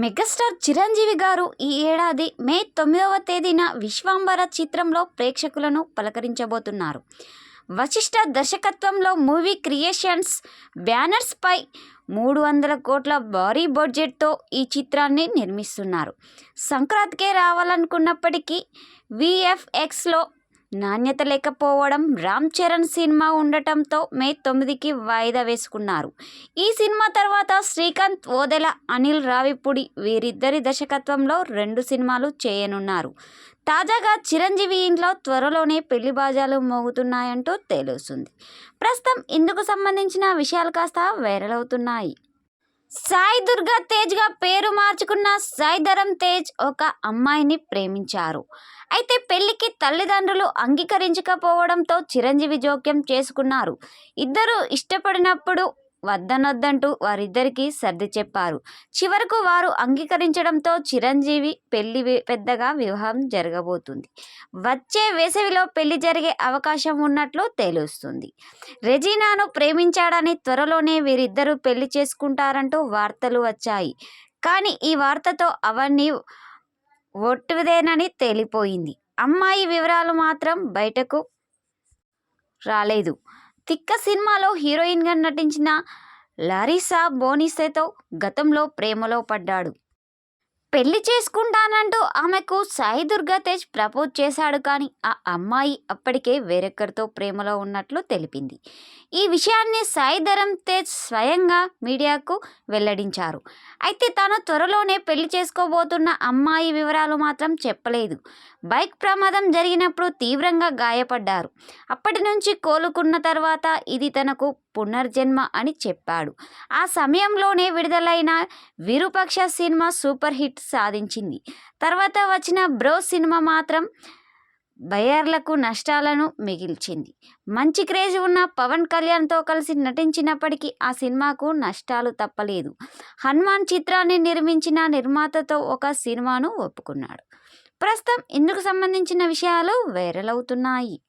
Megastar Chiranjeevi గారు ఈ ఏడాది మే తొమ్మిదవ తేదీన విశ్వాంబర చిత్రంలో ప్రేక్షకులను పలకరించబోతున్నారు. వశిష్ఠ దర్శకత్వంలో మూవీ క్రియేషన్స్ బ్యానర్స్పై మూడు వందల కోట్ల భారీ బడ్జెట్తో ఈ చిత్రాన్ని నిర్మిస్తున్నారు. సంక్రాంతికే రావాలనుకున్నప్పటికీ విఎఫ్ఎక్స్లో నాణ్యత లేకపోవడం రామ్ చరణ్ సినిమా ఉండటంతో మే తొమ్మిదికి వాయిదా వేసుకున్నారు. ఈ సినిమా తర్వాత శ్రీకాంత్ ఓదెల అనిల్ రావిపూడి వీరిద్దరి దర్శకత్వంలో రెండు సినిమాలు చేయనున్నారు. తాజాగా చిరంజీవి ఇంట్లో త్వరలోనే పెళ్ళి బాజాలు మోగుతున్నాయంటూ తెలుస్తుంది. ప్రస్తుతం ఇందుకు సంబంధించిన విషయాలు కాస్త వైరల్ అవుతున్నాయి. సాయి దుర్గా తేజ్గా పేరు మార్చుకున్న సాయి ధరమ్ తేజ్ ఒక అమ్మాయిని ప్రేమించారు. అయితే పెళ్ళికి తల్లిదండ్రులు అంగీకరించకపోవడంతో చిరంజీవి జోక్యం చేసుకున్నారు. ఇద్దరు ఇష్టపడినప్పుడు వద్దనొద్దంటూ వారిద్దరికీ సర్ది చెప్పారు. చివరకు వారు అంగీకరించడంతో చిరంజీవి పెళ్ళి పెద్దగా వివాహం జరగబోతుంది. వచ్చే వేసవిలో పెళ్ళి జరిగే అవకాశం ఉన్నట్లు తెలుస్తుంది. రెజీనాను ప్రేమించాడని త్వరలోనే వీరిద్దరూ పెళ్ళి చేసుకుంటారంటూ వార్తలు వచ్చాయి. కానీ ఈ వార్తతో అవన్నీ ఒట్టుదేనని తేలిపోయింది. అమ్మాయి వివరాలు మాత్రం బయటకు రాలేదు. తిక్క సినిమాలో హీరోయిన్గా నటించిన లారిసా బోనిసేతో గతంలో ప్రేమలో పడ్డాడు. పెళ్ళి చేసుకుంటానంటూ ఆమెకు సాయి దుర్గా తేజ్ ప్రపోజ్ చేశాడు కానీ ఆ అమ్మాయి అప్పటికే వేరొకరితో ప్రేమలో ఉన్నట్లు తెలిపింది. ఈ విషయాన్ని సాయి ధరమ్ తేజ్ స్వయంగా మీడియాకు వెల్లడించారు. అయితే తాను త్వరలోనే పెళ్ళి చేసుకోబోతున్న అమ్మాయి వివరాలు మాత్రం చెప్పలేదు. బైక్ ప్రమాదం జరిగినప్పుడు తీవ్రంగా గాయపడ్డారు. అప్పటి నుంచి కోలుకున్న తర్వాత ఇది తనకు పునర్జన్మ అని చెప్పాడు. ఆ సమయంలోనే విడుదలైన విరూపక్ష సినిమా సూపర్ హిట్ సాధించింది. తర్వాత వచ్చిన బ్రో సినిమా మాత్రం బయర్లకు నష్టాలను మిగిల్చింది. మంచి క్రేజ్ ఉన్న పవన్ కళ్యాణ్తో కలిసి నటించినప్పటికీ ఆ సినిమాకు నష్టాలు తప్పలేదు. హనుమాన్ చిత్రాన్ని నిర్మించిన నిర్మాతతో ఒక సినిమాను ఒప్పుకున్నాడు. ప్రస్తుతం ఇందుకు సంబంధించిన విషయాలు వైరల్ అవుతున్నాయి.